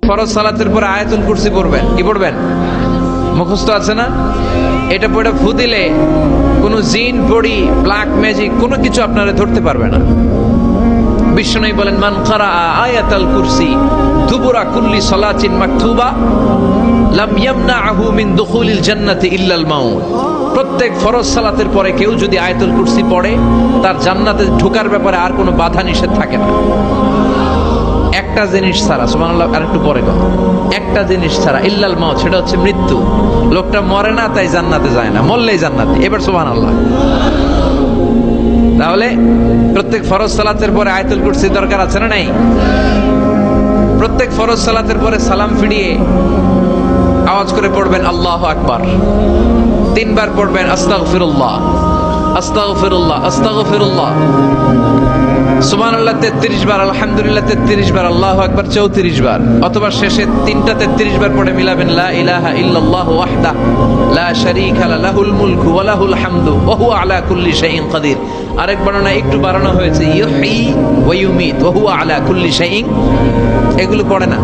ফরজ সালাতের পরে আয়াতুল কুরসি পড়বেন। কি পড়বেন? মুখস্থ আছে না? এটা পড়ে ফু দিলে কোনো জিন পড়ি ব্ল্যাক ম্যাজিক কোনো কিছু আপনারা ধরতে পারবে না। বিষ্ণু বলেন, মান কারা আয়াতাল কুরসি দুবুরা কুল্লি সলাচিন মাকতুবা লাম ইয়ামনাহু মিন দুখুলিল জান্নাতি ইল্লাল মাউত। প্রত্যেক ফরজ সালাতের পরে কেউ যদি আয়াতুল কুরসি পড়ে, তার জান্নাতে ঢোকার ব্যাপারে আর কোনো বাধা নিষেধ থাকে না। একটা জিনিস ছাড়া, সুবহানাল্লাহ, আর একটু পরে কথা। একটা জিনিস ছাড়া, ইল্লাল মাউত, সেটা হচ্ছে মৃত্যু। লোকটা মরে না, তাই জান্নাতে যায় না, মরলেই জান্নাতে। এবার সুবহানাল্লাহ। তাহলে প্রত্যেক ফরজ সালাতের পরে আয়াতুল কুরসি দরকার আছে না নাই? প্রত্যেক ফরজ সালাতের পরে সালাম ফিরিয়ে আওয়াজ করে পড়বেন, আল্লাহ আকবার। তিনবার পড়বেন, আস্তাগফিরুল্লাহ। আস্তাগফিরুল্লাহ। আস্তাগফিরুল্লাহ। সুবহানাল্লাহ 33 বার, আলহামদুলিল্লাহ 33 বার, আল্লাহু আকবার 34 বার, অথবা শেষে তিনটা 33 বার পড়ে মিলাবেন, লা ইলাহা ইল্লাল্লাহু ওয়াহদা লা শারীকা লাহুল মুলকু হামদু কুল্লি আরেক একটু হয়েছে হুয়া কুল্লি এগুলো পড়ে না।